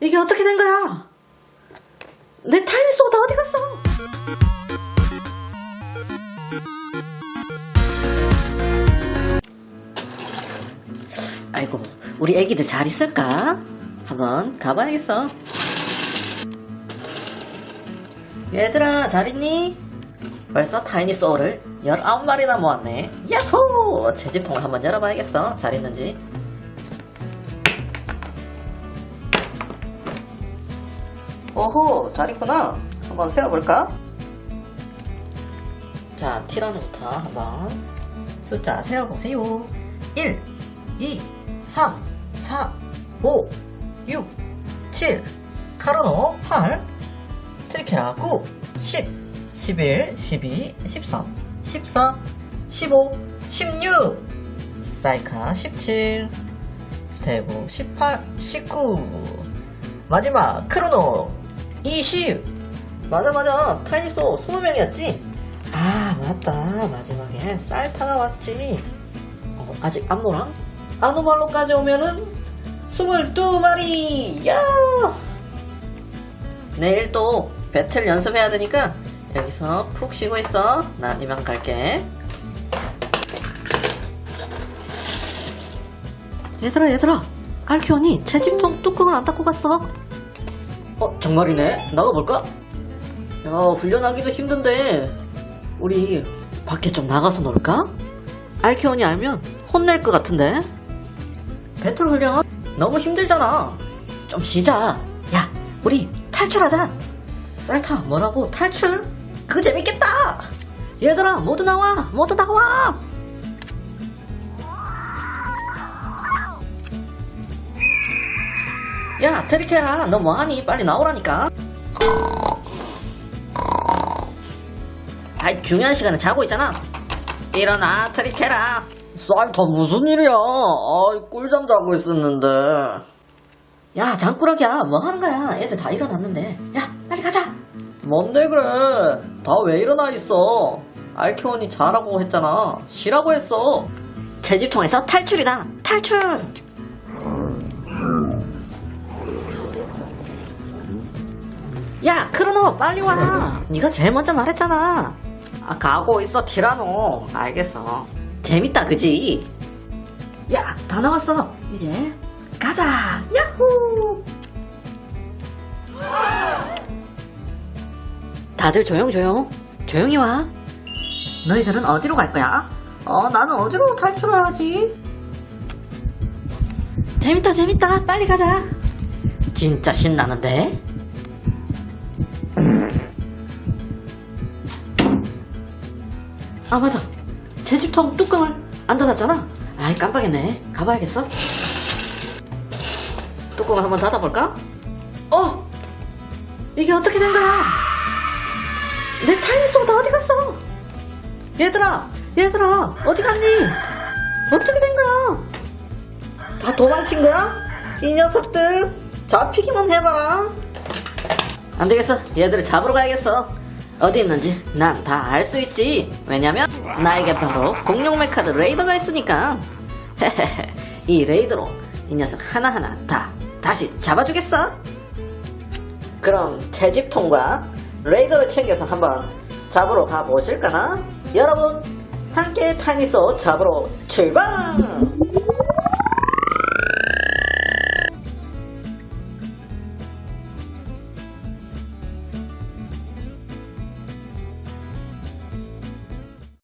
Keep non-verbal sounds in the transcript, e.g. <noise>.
이게 어떻게 된 거야? 내 타이니 소다 어디 갔어? 아이고, 우리 애기들 잘 있을까? 한번 가봐야겠어. 얘들아, 잘 있니? 벌써 타이니 소울을 19마리나 모았네. 야호! 채집통을 한번 열어봐야겠어. 잘 있는지. 오호, 잘 있구나. 한번 세어볼까? 자, 티라노부터 한번 숫자 세어보세요. 1, 2, 3, 4, 5, 6, 7, 카르노 8, 트리케라 9, 10, 11, 12, 13, 14, 15, 16, 사이카 17, 스테고 18, 19, 마지막 크로노 20 맞아 맞아. 타이니소 20명이었지? 아 맞다. 마지막에 쌀타 나 왔지. 어, 아직 안노랑 아노말로까지 오면은 22마리. 야 내일 또 배틀 연습해야 되니까 여기서 푹 쉬고 있어. 난 이만 갈게. 얘들아 얘들아. 알키온이 채집통 뚜껑을 안 닫고 갔어 어 정말이네. 나가볼까? 야 훈련하기도 힘든데 우리 밖에 좀 나가서 놀까? 알키온이 알면 혼낼 것 같은데. 배틀 훈련 너무 힘들잖아. 좀 쉬자. 야 우리 탈출하자. 쌀타 뭐라고? 탈출? 그거 재밌겠다. 얘들아 모두 나와. 모두 나와 야 트리케라 너 뭐하니? 빨리 나오라니까. 아이 중요한 시간에 자고 있잖아. 일어나 트리케라. 쌀타 무슨 일이야? 아이 꿀잠 자고 있었는데. 야 장꾸러기야 뭐 하는 거야? 애들 다 일어났는데. 야 빨리 가자. 뭔데 그래? 다 왜 일어나 있어? 알키온이 자라고 했잖아. 쉬라고 했어. 채집통에서 탈출이다. 탈출 야 크로노 빨리 와. 네가 제일 먼저 말했잖아. 아 가고 있어 티라노. 알겠어. 재밌다 그지? 야 다 나왔어. 이제 가자. 야호! 다들 조용 조용. 조용히 와. 너희들은 어디로 갈 거야? 어 나는 어디로 탈출해야지? 재밌다 재밌다. 빨리 가자. 진짜 신나는데 아 맞아. 제집통 뚜껑을 안 닫았잖아. 아이 깜빡했네. 가봐야겠어. 뚜껑을 한번 닫아볼까? 어? 이게 어떻게 된 거야? 내 타이니소다 어디 갔어? 얘들아 얘들아 어디 갔니? 어떻게 된 거야? 다 도망친 거야? 이 녀석들 잡히기만 해봐라. 안 되겠어. 얘들을 잡으러 가야겠어. 어디 있는지 난 다 알 수 있지. 왜냐면 나에게 바로 공룡 메카드 레이더가 있으니까. <laughs> 이 레이더로 이 녀석 하나하나 다 다시 잡아주겠어. 그럼 채집통과 레이더를 챙겨서 한번 잡으러 가보실까나? 여러분 함께 타니소 잡으러 출발!